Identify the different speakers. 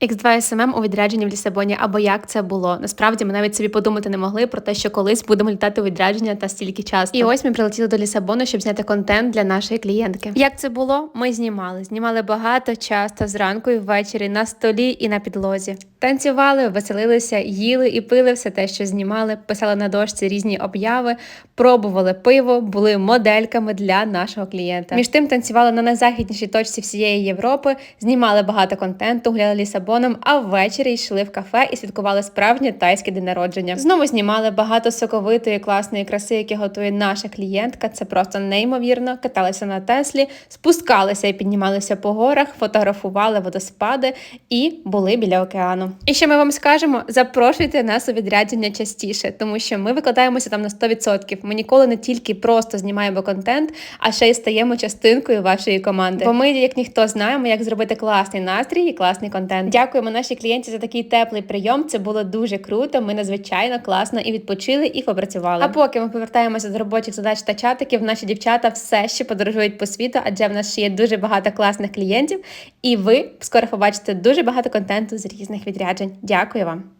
Speaker 1: X2 SMM у відрядженні в Лісабоні, або як це було. Насправді ми навіть собі подумати не могли про те, що колись будемо літати у відрядження та стільки часу. І ось ми прилетіли до Лісабону, щоб зняти контент для нашої клієнтки. Як це було? Ми знімали. Знімали багато, часто зранку і ввечері на столі і на підлозі. Танцювали, веселилися, їли і пили все те, що знімали, писали на дошці різні обяви, пробували пиво, були модельками для нашого клієнта. Між тим танцювали на найзахіднішій точці всієї Європи, знімали багато контенту, гуляли Лісабоном, а ввечері йшли в кафе і святкували справжнє тайське день народження. Знову знімали багато соковитої, класної краси, яке готує наша клієнтка. Це просто неймовірно. Каталися на Теслі, спускалися і піднімалися по горах, фотографували водоспади і були біля океану. І ще ми вам скажемо: запрошуйте нас у відрядження частіше, тому що ми викладаємося там на 100%. Ми ніколи не тільки просто знімаємо контент, а ще й стаємо частинкою вашої команди. Бо ми, як ніхто, знаємо, як зробити класний настрій і класний контент. Дякуємо нашій клієнті за такий теплий прийом. Це було дуже круто. Ми надзвичайно класно і відпочили, і попрацювали. А поки ми повертаємося до робочих задач та чатиків, наші дівчата все ще подорожують по світу, адже в нас ще є дуже багато класних клієнтів, і ви скоро побачите дуже багато контенту з різних відряджень. Дякую вам.